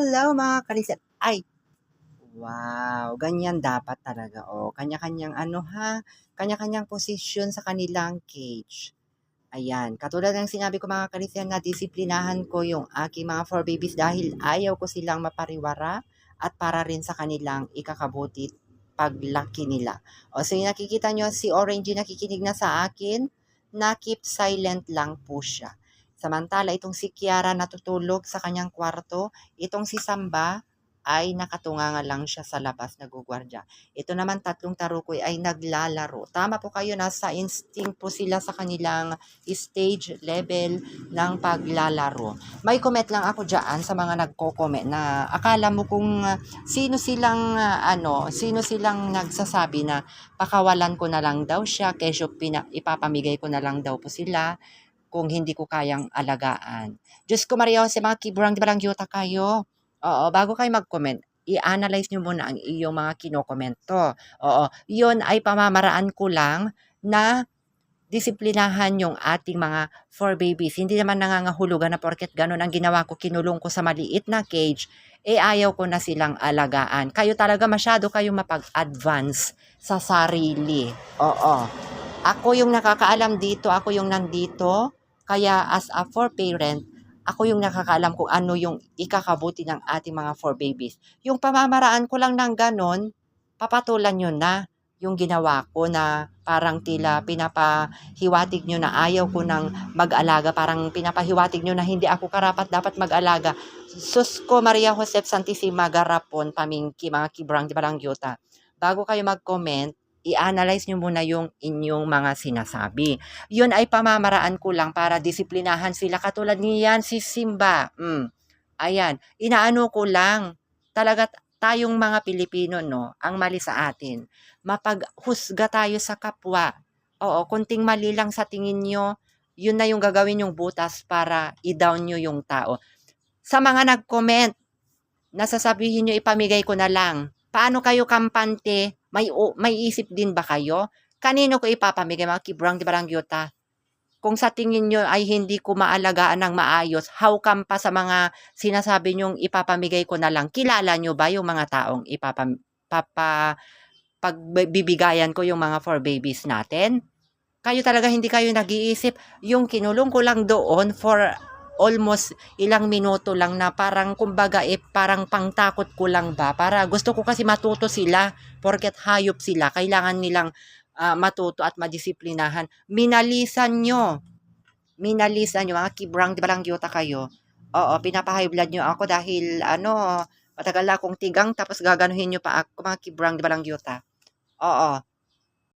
Hello mga kaliset. Ay, wow, ganyan dapat talaga. O, kanya-kanyang ano ha, kanya-kanyang posisyon sa kanilang cage. Ayan, katulad ng sinabi ko mga kaliset na disiplinahan ko yung aking mga four babies dahil ayaw ko silang mapariwara at para rin sa kanilang ikakabuti paglaki nila. O, so yung nakikita nyo, si Orange nakikinig na sa akin, na keep silent lang po siya. Samantala, itong si Kiara natutulog sa kanyang kwarto. Itong si Samba ay nakatunganga lang siya sa labas, nagugwardya. Ito naman tatlong tarukoy ay naglalaro. Tama po kayo, nasa instinct po sila sa kanilang stage level ng paglalaro. May comment lang ako dyan sa mga nagko-comment na akala mo kung uh, sino silang uh, ano, sino silang nagsasabi na pakawalan ko na lang daw siya, kesyo pina, ipapamigay ko na lang daw po sila kung hindi ko kayang alagaan. Diyos ko, Maria Jose, mga kiburang di ba lang yuta kayo? Oo, bago kayo mag-comment, i-analyze nyo muna ang iyong mga kinokomento. Oo, yun ay pamamaraan ko lang na disiplinahan yung ating mga four babies. Hindi naman nangangahulugan na porket ganun ang ginawa ko, kinulong ko sa maliit na cage, eh ayaw ko na silang alagaan. Kayo talaga masyado kayong mapag-advance sa sarili. Oo. Ako yung nakakaalam dito, ako yung nandito. Kaya as a four parent, ako yung nakakaalam kung ano yung ikakabuti ng ating mga four babies. Yung pamamaraan ko lang ng ganon, papatulan nyo na yung ginawa ko na parang tila pinapahiwatig nyo na ayaw ko ng mag-alaga, parang pinapahiwatig nyo na hindi ako karapat dapat mag-alaga. Sus ko, Maria Josep Santissima Garapon, Pamingki, mga kibrang di barang yuta. Bago kayo mag-comment, i-analyze nyo muna yung inyong mga sinasabi. Yun ay pamamaraan ko lang para disiplinahan sila. Katulad niyan si Simba. Mm. Ayan, inaano ko lang. Talaga tayong mga Pilipino, no, ang mali sa atin. Mapaghusga tayo sa kapwa. Oo, kunting mali lang sa tingin nyo, yun na yung gagawin yung butas para i-down nyo yung tao. Sa mga nag-comment, nasasabihin nyo ipamigay ko na lang. Paano kayo kampante? May, o, may isip din ba kayo? Kanino ko ipapamigay mga kibrang di barang yuta? Kung sa tingin nyo ay hindi ko maalagaan ng maayos, how come pa sa mga sinasabi nyong ipapamigay ko na lang? Kilala nyo ba yung mga taong ipapam, ko yung mga four babies natin? Kayo talaga hindi kayo nag-iisip. Yung kinulong ko lang doon for almost ilang minuto lang na parang kumbaga eh parang pangtakot ko lang ba? Para gusto ko kasi matuto sila. Porket hayop sila kailangan nilang uh, matuto at madisiplinahan. Minalisan nyo. Minalisan nyo. Mga kibrang di ba lang yuta kayo. Oo pinapahigh blood nyo ako dahil ano matagal akong tigang tapos gaganuhin nyo pa ako mga kibrang di ba lang yuta oo